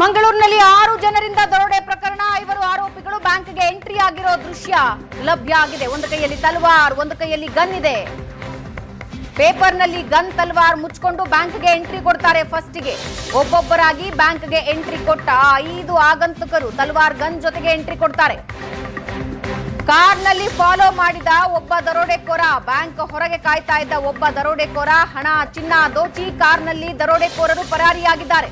ಮಂಗಳೂರಿನಲ್ಲಿ ಆರು ಜನರಿಂದ ದರೋಡೆ ಪ್ರಕರಣ. ಐವರು ಆರೋಪಿಗಳು ಬ್ಯಾಂಕ್ಗೆ ಎಂಟ್ರಿ ಆಗಿರೋ ದೃಶ್ಯ ಲಭ್ಯ ಆಗಿದೆ. ಒಂದು ಕೈಯಲ್ಲಿ ತಲ್ವಾರ್, ಒಂದು ಕೈಯಲ್ಲಿ ಗನ್ ಇದೆ. ಪೇಪರ್ನಲ್ಲಿ ಗನ್, ತಲ್ವಾರ್ ಮುಚ್ಕೊಂಡು ಬ್ಯಾಂಕ್ಗೆ ಎಂಟ್ರಿ ಕೊಡ್ತಾರೆ ಫಸ್ಟ್ಗೆ. ಒಬ್ಬೊಬ್ಬರಾಗಿ ಬ್ಯಾಂಕ್ಗೆ ಎಂಟ್ರಿ ಕೊಟ್ಟ ಐದು ಆಗಂತುಕರು ತಲ್ವಾರ್ ಗನ್ ಜೊತೆಗೆ ಎಂಟ್ರಿ ಕೊಡ್ತಾರೆ. ಕಾರ್ನಲ್ಲಿ ಫಾಲೋ ಮಾಡಿದ ಒಬ್ಬ ದರೋಡೆಕೋರ ಬ್ಯಾಂಕ್ ಹೊರಗೆ ಕಾಯ್ತಾ ಇದ್ದ ಒಬ್ಬ ದರೋಡೆಕೋರ ಹಣ, ಚಿನ್ನ ದೋಚಿ ಕಾರ್ನಲ್ಲಿ ದರೋಡೆಕೋರರು ಪರಾರಿಯಾಗಿದ್ದಾರೆ.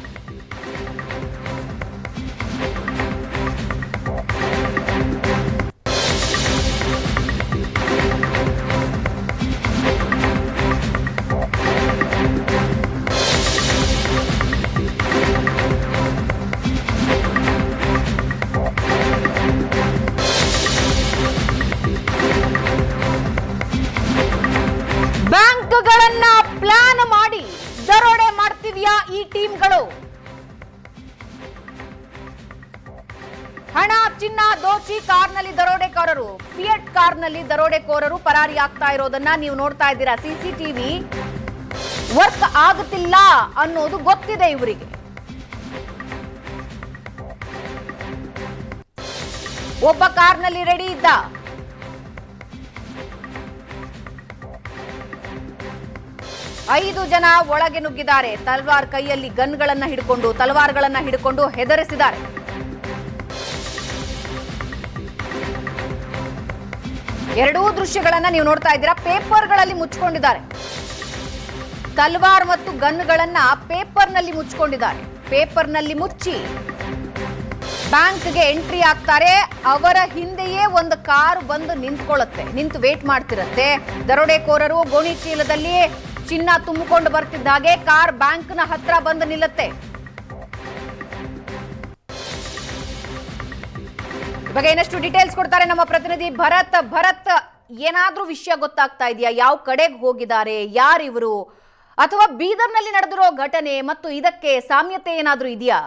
ಹಣ, ಚಿನ್ನ, ದೋಚಿ ಕಾರ್ನಲ್ಲಿ ದರೋಡೆಕೋರರು, ಫಿಯಟ್ ಕಾರ್ನಲ್ಲಿ ದರೋಡೆಕೋರರು ಪರಾರಿಯಾಗ್ತಾ ಇರೋದನ್ನ ನೀವು ನೋಡ್ತಾ ಇದ್ದೀರಾ. ಸಿಸಿಟಿವಿ ವರ್ಕ್ ಆಗುತ್ತಿಲ್ಲ ಅನ್ನೋದು ಗೊತ್ತಿದೆ ಇವರಿಗೆ. ಒಬ್ಬ ಕಾರ್ನಲ್ಲಿ ರೆಡಿ ಇದ್ದ. ಐದು ಜನ ಒಳಗೆ ನುಗ್ಗಿದ್ದಾರೆ. ತಲ್ವಾರ್ ಕೈಯಲ್ಲಿ ಗನ್ಗಳನ್ನ ಹಿಡ್ಕೊಂಡು, ತಲವಾರ್ಗಳನ್ನ ಹಿಡ್ಕೊಂಡು ಹೆದರಿಸಿದ್ದಾರೆ. ಎರಡೂ ದೃಶ್ಯಗಳನ್ನ ನೀವು ನೋಡ್ತಾ ಇದ್ದೀರಾ. ಪೇಪರ್ಗಳಲ್ಲಿ ಮುಚ್ಕೊಂಡಿದ್ದಾರೆ. ತಲ್ವಾರ್ ಮತ್ತು ಗನ್ಗಳನ್ನ ಪೇಪರ್ನಲ್ಲಿ ಮುಚ್ಕೊಂಡಿದ್ದಾರೆ. ಪೇಪರ್ನಲ್ಲಿ ಮುಚ್ಚಿ ಬ್ಯಾಂಕ್ಗೆ ಎಂಟ್ರಿ ಆಗ್ತಾರೆ. ಅವರ ಹಿಂದೆಯೇ ಒಂದು ಕಾರು ಬಂದು ನಿಂತ್ಕೊಳ್ಳುತ್ತೆ. ನಿಂತು ವೇಟ್ ಮಾಡ್ತಿರತ್ತೆ. ದರೋಡೆಕೋರರು ಗೋಣಿ ಚೀಲದಲ್ಲಿ ಚಿನ್ನ ತುಂಬಿಕೊಂಡು ಬರ್ತಿದ್ದ ಹಾಗೆ ಕಾರ್ ಬ್ಯಾಂಕ್ನ ಹತ್ರ ಬಂದು ನಿಲ್ಲುತ್ತೆ. ಬಗ್ಗೆ ಇನ್ನಷ್ಟು ಡೀಟೇಲ್ಸ್ ಕೊಡ್ತಾರೆ ನಮ್ಮ ಪ್ರತಿನಿಧಿ ಭರತ್. ಭರತ್, ಏನಾದ್ರೂ ವಿಷಯ ಗೊತ್ತಾಗ್ತಾ ಇದೆಯಾ? ಯಾವ ಕಡೆಗೆ ಹೋಗಿದ್ದಾರೆ? ಯಾರಿವರು? ಅಥವಾ ಬೀದರ್ನಲ್ಲಿ ನಡೆದಿರೋ ಘಟನೆ ಮತ್ತು ಇದಕ್ಕೆ ಸಾಮ್ಯತೆ ಏನಾದ್ರೂ ಇದೆಯಾ?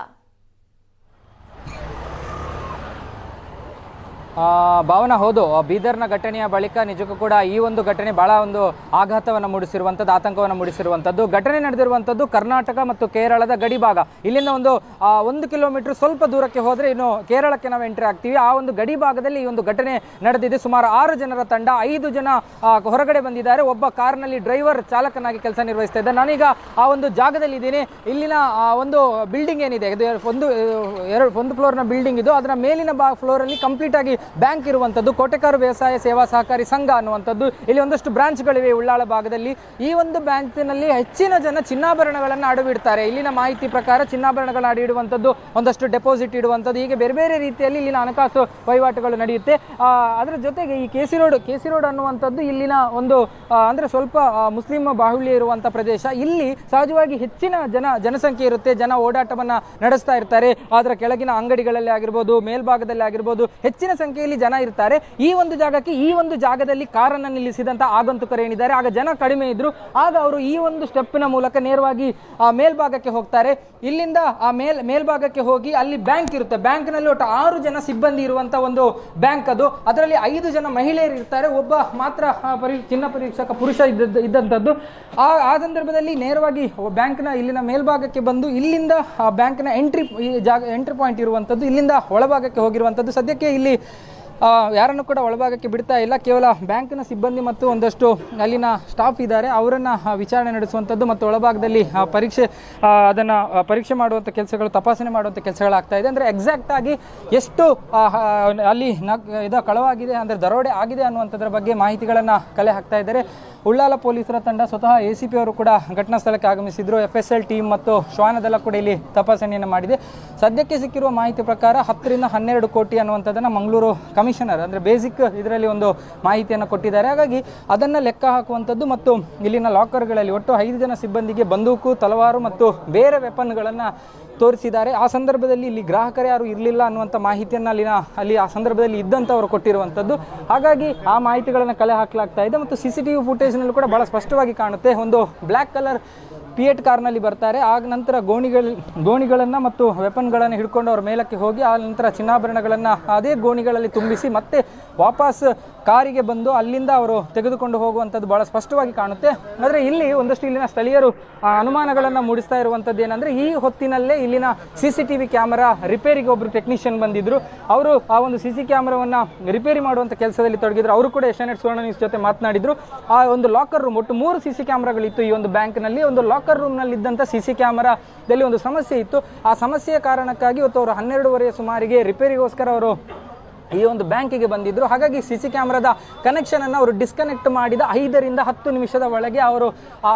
ಭಾವನಾ, ಹೌದು. ಬೀದರ್ನ ಘಟನೆಯ ಬಳಿಕ ನಿಜಕ್ಕೂ ಕೂಡ ಈ ಒಂದು ಘಟನೆ ಬಹಳ ಒಂದು ಆಘಾತವನ್ನು ಮೂಡಿಸಿರುವಂಥದ್ದು, ಆತಂಕವನ್ನು ಮೂಡಿಸಿರುವಂಥದ್ದು. ಘಟನೆ ನಡೆದಿರುವಂಥದ್ದು ಕರ್ನಾಟಕ ಮತ್ತು ಕೇರಳದ ಗಡಿ ಭಾಗ ಇಲ್ಲಿಂದ ಒಂದು ಒಂದು ಕಿಲೋಮೀಟರ್ ಸ್ವಲ್ಪ ದೂರಕ್ಕೆ ಹೋದರೆ ಇನ್ನು ಕೇರಳಕ್ಕೆ ನಾವು ಎಂಟ್ರಿ ಆಗ್ತೀವಿ. ಆ ಒಂದು ಗಡಿ ಭಾಗದಲ್ಲಿ ಈ ಒಂದು ಘಟನೆ ನಡೆದಿದೆ. ಸುಮಾರು ಆರು ಜನರ ತಂಡ, ಐದು ಜನ ಹೊರಗಡೆ ಬಂದಿದ್ದಾರೆ. ಒಬ್ಬ ಕಾರ್ನಲ್ಲಿ ಡ್ರೈವರ್ ಚಾಲಕನಾಗಿ ಕೆಲಸ ನಿರ್ವಹಿಸ್ತಾ ಇದ್ದ ನಾನೀಗ ಆ ಒಂದು ಜಾಗದಲ್ಲಿ ಇದ್ದೀನಿ. ಇಲ್ಲಿನ ಒಂದು ಬಿಲ್ಡಿಂಗ್ ಏನಿದೆ ಒಂದು, ಎರಡು, ಒಂದು ಫ್ಲೋರ್ನ ಬಿಲ್ಡಿಂಗ್ ಇದು. ಅದರ ಮೇಲಿನ ಬಾ ಫ್ಲೋರಲ್ಲಿ ಕಂಪ್ಲೀಟ್ ಆಗಿ ಬ್ಯಾಂಕ್ ಇರುವಂಥದ್ದು, ಕೋಟೆಕಾರು ವ್ಯವಸಾಯ ಸೇವಾ ಸಹಕಾರಿ ಸಂಘ ಅನ್ನುವಂಥದ್ದು, ಇಲ್ಲಿ ಒಂದಷ್ಟು ಬ್ರಾಂಚ್ಗಳಿವೆ ಉಳ್ಳಾಳ ಭಾಗದಲ್ಲಿ. ಈ ಒಂದು ಬ್ಯಾಂಕಿನಲ್ಲಿ ಹೆಚ್ಚಿನ ಜನ ಚಿನ್ನಾಭರಣಗಳನ್ನು ಅಡವಿಡ್ತಾರೆ. ಇಲ್ಲಿನ ಮಾಹಿತಿ ಪ್ರಕಾರ ಚಿನ್ನಾಭರಣಗಳನ್ನ ಅಡಿಡುವಂಥದ್ದು ಒಂದಷ್ಟು ಡೆಪಾಸಿಟ್ ಇಡುವಂಥದ್ದು, ಹೀಗೆ ಬೇರೆ ಬೇರೆ ರೀತಿಯಲ್ಲಿ ಇಲ್ಲಿನ ಹಣಕಾಸು ವಹಿವಾಟುಗಳು ನಡೆಯುತ್ತೆ. ಅದರ ಜೊತೆಗೆ ಈ ಕೆಸಿ ರೋಡ್ ಕೆಸಿ ರೋಡ್ ಅನ್ನುವಂಥದ್ದು ಇಲ್ಲಿನ ಒಂದು ಅಂದರೆ ಸ್ವಲ್ಪ ಮುಸ್ಲಿಂ ಬಾಹುಳ್ಯ ಇರುವಂಥ ಪ್ರದೇಶ. ಇಲ್ಲಿ ಸಹಜವಾಗಿ ಹೆಚ್ಚಿನ ಜನ, ಜನಸಂಖ್ಯೆ ಇರುತ್ತೆ. ಜನ ಓಡಾಟವನ್ನ ನಡೆಸ್ತಾ ಇರ್ತಾರೆ. ಅದರ ಕೆಳಗಿನ ಅಂಗಡಿಗಳಲ್ಲಿ ಆಗಿರ್ಬೋದು, ಮೇಲ್ಭಾಗದಲ್ಲಿ ಆಗಿರ್ಬೋದು, ಹೆಚ್ಚಿನ ಸಂಖ್ಯೆಯಲ್ಲಿ ಜನ ಇರ್ತಾರೆ. ಈ ಒಂದು ಜಾಗಕ್ಕೆ ಈ ಒಂದು ಜಾಗದಲ್ಲಿ ಕಾರನ್ನು ನಿಲ್ಲಿಸಿದಂತ ಆಗಂತುಕರು ಏನಿದ್ದಾರೆ, ಆಗ ಜನ ಕಡಿಮೆ ಇದ್ರು. ಆಗ ಅವರು ಈ ಒಂದು ಸ್ಟೆಪ್ಪಿನ ಮೂಲಕ ನೇರವಾಗಿ, ಆ, ಮೇಲ್ಭಾಗಕ್ಕೆ ಹೋಗ್ತಾರೆ. ಇಲ್ಲಿಂದ, ಆ, ಮೇಲ್, ಮೇಲ್ಭಾಗಕ್ಕೆ ಹೋಗಿ ಅಲ್ಲಿ ಬ್ಯಾಂಕ್ ಇರುತ್ತೆ. ಬ್ಯಾಂಕ್ನಲ್ಲಿ ಒಟ್ಟು ಆರು ಜನ ಸಿಬ್ಬಂದಿ ಇರುವಂಥ ಒಂದು ಬ್ಯಾಂಕ್ ಅದು. ಅದರಲ್ಲಿ ಐದು ಜನ ಮಹಿಳೆಯರು ಇರ್ತಾರೆ. ಒಬ್ಬ ಮಾತ್ರ ಪರಿ, ಚಿನ್ನ ಪರೀಕ್ಷಕ ಪುರುಷ ಇದ್ದದ್ದು ಇದ್ದಂಥದ್ದು ಆ ಆ ಸಂದರ್ಭದಲ್ಲಿ ನೇರವಾಗಿ ಬ್ಯಾಂಕ್ನ ಇಲ್ಲಿನ ಮೇಲ್ಭಾಗಕ್ಕೆ ಬಂದು ಇಲ್ಲಿಂದ, ಆ ಬ್ಯಾಂಕ್ನ ಎಂಟ್ರಿ ಜಾಗ ಎಂಟ್ರಿ ಪಾಯಿಂಟ್ ಇರುವಂಥದ್ದು ಇಲ್ಲಿಂದ ಒಳಭಾಗಕ್ಕೆ ಹೋಗಿರುವಂಥದ್ದು ಸದ್ಯಕ್ಕೆ ಇಲ್ಲಿ ಯಾರನ್ನು ಕೂಡ ಒಳಭಾಗಕ್ಕೆ ಬಿಡ್ತಾ ಇಲ್ಲ. ಕೇವಲ ಬ್ಯಾಂಕಿನ ಸಿಬ್ಬಂದಿ ಮತ್ತು ಒಂದಷ್ಟು ಅಲ್ಲಿನ ಸ್ಟಾಫ್ ಇದ್ದಾರೆ. ಅವರನ್ನು ವಿಚಾರಣೆ ನಡೆಸುವಂಥದ್ದು ಮತ್ತು ಒಳಭಾಗದಲ್ಲಿ ಪರೀಕ್ಷೆ ಅದನ್ನು ಪರೀಕ್ಷೆ ಮಾಡುವಂಥ ಕೆಲಸಗಳು, ತಪಾಸಣೆ ಮಾಡುವಂಥ ಕೆಲಸಗಳಾಗ್ತಾ ಇದೆ. ಅಂದರೆ ಎಕ್ಸಾಕ್ಟ್ ಆಗಿ ಎಷ್ಟು ಅಲ್ಲಿ ಇದು ಕಳವಾಗಿದೆ, ಅಂದರೆ ದರೋಡೆ ಆಗಿದೆ ಅನ್ನುವಂಥದ್ರ ಬಗ್ಗೆ ಮಾಹಿತಿಗಳನ್ನು ಕಲೆ ಹಾಕ್ತಾ ಇದ್ದಾರೆ. ಉಳ್ಳಾಲ ಪೊಲೀಸರ ತಂಡ ಸ್ವತಃ ಎ ಸಿ ಪಿ ಅವರು ಕೂಡ ಘಟನಾ ಸ್ಥಳಕ್ಕೆ ಆಗಮಿಸಿದ್ರು. ಎಫ್ ಎಸ್ ಎಲ್ ಟೀಮ್ ಮತ್ತು ಶ್ವಾನದಳ ಕೂಡ ಇಲ್ಲಿ ತಪಾಸಣೆಯನ್ನು ಮಾಡಿದೆ. ಸದ್ಯಕ್ಕೆ ಸಿಕ್ಕಿರುವ ಮಾಹಿತಿ ಪ್ರಕಾರ ಹತ್ತರಿಂದ ಹನ್ನೆರಡು ಕೋಟಿ ಅನ್ನುವಂಥದ್ದನ್ನು ಮಂಗಳೂರು ಕಮಿಷನರ್, ಅಂದರೆ ಬೇಸಿಕ್ ಇದರಲ್ಲಿ ಒಂದು ಮಾಹಿತಿಯನ್ನು ಕೊಟ್ಟಿದ್ದಾರೆ. ಹಾಗಾಗಿ ಅದನ್ನು ಲೆಕ್ಕ ಹಾಕುವಂಥದ್ದು ಮತ್ತು ಇಲ್ಲಿನ ಲಾಕರ್ಗಳಲ್ಲಿ ಒಟ್ಟು ಐದು ಜನ ಸಿಬ್ಬಂದಿಗೆ ಬಂದೂಕು, ತಲವಾರು ಮತ್ತು ಬೇರೆ ವೆಪನ್ಗಳನ್ನು ತೋರಿಸಿದ್ದಾರೆ. ಆ ಸಂದರ್ಭದಲ್ಲಿ ಇಲ್ಲಿ ಗ್ರಾಹಕರು ಯಾರು ಇರಲಿಲ್ಲ ಅನ್ನುವಂಥ ಮಾಹಿತಿಯನ್ನು ಅಲ್ಲಿನ, ಅಲ್ಲಿ ಆ ಸಂದರ್ಭದಲ್ಲಿ ಇದ್ದಂಥವರು ಕೊಟ್ಟಿರುವಂಥದ್ದು. ಹಾಗಾಗಿ ಆ ಮಾಹಿತಿಗಳನ್ನು ಕಲೆ ಹಾಕಲಾಗ್ತಾ ಇದೆ ಮತ್ತು ಸಿ ಸಿ ಟಿ ವಿ ಫುಟೇಜ್ನಲ್ಲೂ ಕೂಡ ಭಾಳ ಸ್ಪಷ್ಟವಾಗಿ ಕಾಣುತ್ತೆ. ಒಂದು ಬ್ಲ್ಯಾಕ್ ಕಲರ್ ಪಿಯೇಟ್ ಕಾರ್ನಲ್ಲಿ ಬರ್ತಾರೆ. ಆಗ ನಂತರ ಗೋಣಿಗಳ, ಗೋಣಿಗಳನ್ನು ಮತ್ತು ವೆಪನ್ಗಳನ್ನು ಹಿಡ್ಕೊಂಡು ಅವ್ರ ಮೇಲಕ್ಕೆ ಹೋಗಿ, ಆ ನಂತರ ಚಿನ್ನಾಭರಣಗಳನ್ನು ಅದೇ ಗೋಣಿಗಳಲ್ಲಿ ತುಂಬಿಸಿ ಮತ್ತೆ ವಾಪಸ್ ಕಾರಿಗೆ ಬಂದು ಅಲ್ಲಿಂದ ಅವರು ತೆಗೆದುಕೊಂಡು ಹೋಗುವಂಥದ್ದು ಬಹಳ ಸ್ಪಷ್ಟವಾಗಿ ಕಾಣುತ್ತೆ. ಆದರೆ ಇಲ್ಲಿ ಒಂದಷ್ಟು ಇಲ್ಲಿನ ಸ್ಥಳೀಯರು ಅನುಮಾನಗಳನ್ನು ಮೂಡಿಸ್ತಾ ಇರುವಂಥದ್ದು ಏನಂದರೆ ಈ ಹೊತ್ತಿನಲ್ಲೇ ಇಲ್ಲಿನ C C T V camera ರಿಪೇರಿಗೆ ಒಬ್ಬರು ಟೆಕ್ನಿಷಿಯನ್ ಬಂದಿದ್ರು. ಅವರು ಆ ಒಂದು ಸಿ ಸಿ ಕ್ಯಾಮರಾವನ್ನು ರಿಪೇರಿ ಮಾಡುವಂಥ ಕೆಲಸದಲ್ಲಿ ತೊಡಗಿದ್ರು. ಅವರು ಕೂಡ ಎಸ್ ಸುವರ್ಣ ನ್ಯೂಸ್ ಜೊತೆ ಮಾತನಾಡಿದ್ರು. ಆ ಒಂದು ಲಾಕರ್ ರೂಮ್ ಒಟ್ಟು ಮೂರು ಸಿ ಸಿ ಕ್ಯಾಮ್ರಾಗಳಿತ್ತು ಈ ಒಂದು ಬ್ಯಾಂಕ್ನಲ್ಲಿ ಒಂದು ಲಾಕರ್ ರೂಮ್ನಲ್ಲಿದ್ದಂಥ ಸಿ ಸಿ ಕ್ಯಾಮರಾದಲ್ಲಿ ಒಂದು ಸಮಸ್ಯೆ ಇತ್ತು. ಆ ಸಮಸ್ಯೆಯ ಕಾರಣಕ್ಕಾಗಿ ಇವತ್ತು ಅವರು ಹನ್ನೆರಡುವರೆಯ ಸುಮಾರಿಗೆ ರಿಪೇರಿಗೋಸ್ಕರ ಅವರು ಈ ಒಂದು ಬ್ಯಾಂಕಿಗೆ ಬಂದಿದ್ರು. ಹಾಗಾಗಿ ಸಿ ಸಿ ಕ್ಯಾಮ್ರಾದ ಕನೆಕ್ಷನ್ ಅನ್ನು ಅವರು ಡಿಸ್ಕನೆಕ್ಟ್ ಮಾಡಿದ ಐದರಿಂದ ಹತ್ತು ನಿಮಿಷದ ಒಳಗೆ ಅವರು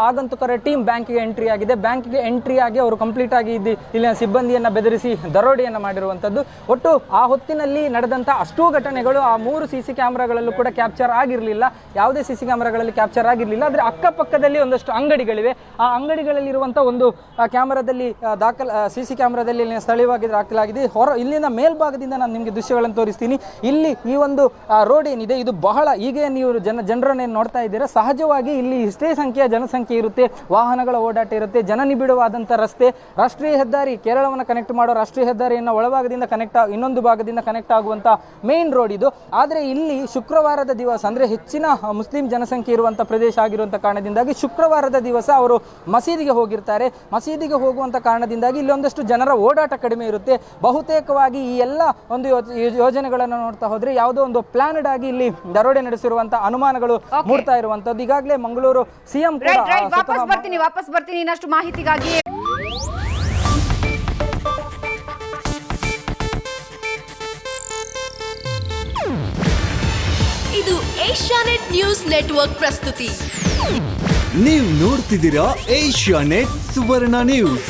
ಆಗಂತುಕರ ಟೀಮ್ ಬ್ಯಾಂಕಿಗೆ ಎಂಟ್ರಿ ಆಗಿದೆ. ಬ್ಯಾಂಕಿಗೆ ಎಂಟ್ರಿ ಆಗಿ ಅವರು ಕಂಪ್ಲೀಟ್ ಆಗಿ ಇದ್ದು, ಇಲ್ಲಿನ ಸಿಬ್ಬಂದಿಯನ್ನು ಬೆದರಿಸಿ ದರೋಡೆಯನ್ನು ಮಾಡಿರುವಂಥದ್ದು ಒಟ್ಟು ಆ ಹೊತ್ತಿನಲ್ಲಿ ನಡೆದಂಥ ಅಷ್ಟೂ ಘಟನೆಗಳು ಆ ಮೂರು ಸಿ ಸಿ ಕ್ಯಾಮ್ರಾಗಳಲ್ಲೂ ಕೂಡ ಕ್ಯಾಪ್ಚರ್ ಆಗಿರಲಿಲ್ಲ. ಯಾವುದೇ ಸಿ ಸಿ ಕ್ಯಾಮ್ರಾಗಳಲ್ಲಿ ಕ್ಯಾಪ್ಚರ್ ಆಗಿರಲಿಲ್ಲ. ಆದರೆ ಅಕ್ಕಪಕ್ಕದಲ್ಲಿ ಒಂದಷ್ಟು ಅಂಗಡಿಗಳಿವೆ. ಆ ಅಂಗಡಿಗಳಲ್ಲಿರುವಂಥ ಒಂದು ಕ್ಯಾಮರಾದಲ್ಲಿ ದಾಖಲ ಸಿ ಸಿ ಕ್ಯಾಮ್ರಾದಲ್ಲಿ ಇಲ್ಲಿನ ಸ್ಥಳೀಯವಾಗಿ ದಾಖಲಾಗಿದೆ. ಹೊರ, ಇಲ್ಲಿನ ಮೇಲ್ಭಾಗದಿಂದ ನಾನು ನಿಮಗೆ ದೃಶ್ಯಗಳನ್ನು ತೋರಿಸ್ತೀನಿ. ಇಲ್ಲಿ ಈ ಒಂದು ರೋಡ್ ಏನಿದೆ, ಇದು ಬಹಳ ಈಗ ನೀವು ಜನ ಜನರನ್ನೇನು ನೋಡ್ತಾ ಇದ್ದೀರಾ, ಸಹಜವಾಗಿ ಇಲ್ಲಿ ಇಷ್ಟೇ ಸಂಖ್ಯೆಯ ಜನಸಂಖ್ಯೆ ಇರುತ್ತೆ, ವಾಹನಗಳ ಓಡಾಟ ಇರುತ್ತೆ ಜನನಿಬಿಡವಾದಂಥ ರಸ್ತೆ, ರಾಷ್ಟ್ರೀಯ ಹೆದ್ದಾರಿ, ಕೇರಳವನ್ನು ಕನೆಕ್ಟ್ ಮಾಡೋ ರಾಷ್ಟ್ರೀಯ ಹೆದ್ದಾರಿಯನ್ನು ಒಳಭಾಗದಿಂದ ಕನೆಕ್ಟ್ ಇನ್ನೊಂದು ಭಾಗದಿಂದ ಕನೆಕ್ಟ್ ಆಗುವಂಥ ಮೇನ್ ರೋಡ್ ಇದು. ಆದರೆ ಇಲ್ಲಿ ಶುಕ್ರವಾರದ ದಿವಸ, ಅಂದರೆ ಹೆಚ್ಚಿನ ಮುಸ್ಲಿಂ ಜನಸಂಖ್ಯೆ ಇರುವಂಥ ಪ್ರದೇಶ ಆಗಿರುವಂಥ ಕಾರಣದಿಂದಾಗಿ ಶುಕ್ರವಾರದ ದಿವಸ ಅವರು ಮಸೀದಿಗೆ ಹೋಗಿರ್ತಾರೆ. ಮಸೀದಿಗೆ ಹೋಗುವಂಥ ಕಾರಣದಿಂದಾಗಿ ಇಲ್ಲಿ ಒಂದಷ್ಟು ಜನರ ಓಡಾಟ ಕಡಿಮೆ ಇರುತ್ತೆ. ಬಹುತೇಕವಾಗಿ ಈ ಎಲ್ಲ ಒಂದು ಯೋ- ಯೋಜನೆಗಳನ್ನು ನೋಡ್ತಾ ಹೋದ್ರೆ ಯಾವುದೋ ಒಂದು ಪ್ಲಾನ್ಡ್ ಆಗಿ ಇಲ್ಲಿ ದರೋಡೆ ನಡೆಸಿರುವಂತಹ ಅನುಮಾನಗಳು ಮೂಡ್ತಾ ಇರುವಂತದ್ದು ಈಗಾಗಲೇ ಮಂಗಳೂರು ಸಿಎಂ ವಾಪಸ್ ಬರ್ತೀನಿ ವಾಪಸ್ ಬರ್ತೀನಿ. ಇನ್ನಷ್ಟು ಮಾಹಿತಿಗಾಗಿ. ಇದು ಏಷ್ಯಾನೆಟ್ ನ್ಯೂಸ್ ನೆಟ್ವರ್ಕ್ ಪ್ರಸ್ತುತಿ. ನೀವು ನೋಡ್ತಿದ್ದೀರಾ ಏಷ್ಯಾ ನೆಟ್ ಸುವರ್ಣ ನ್ಯೂಸ್.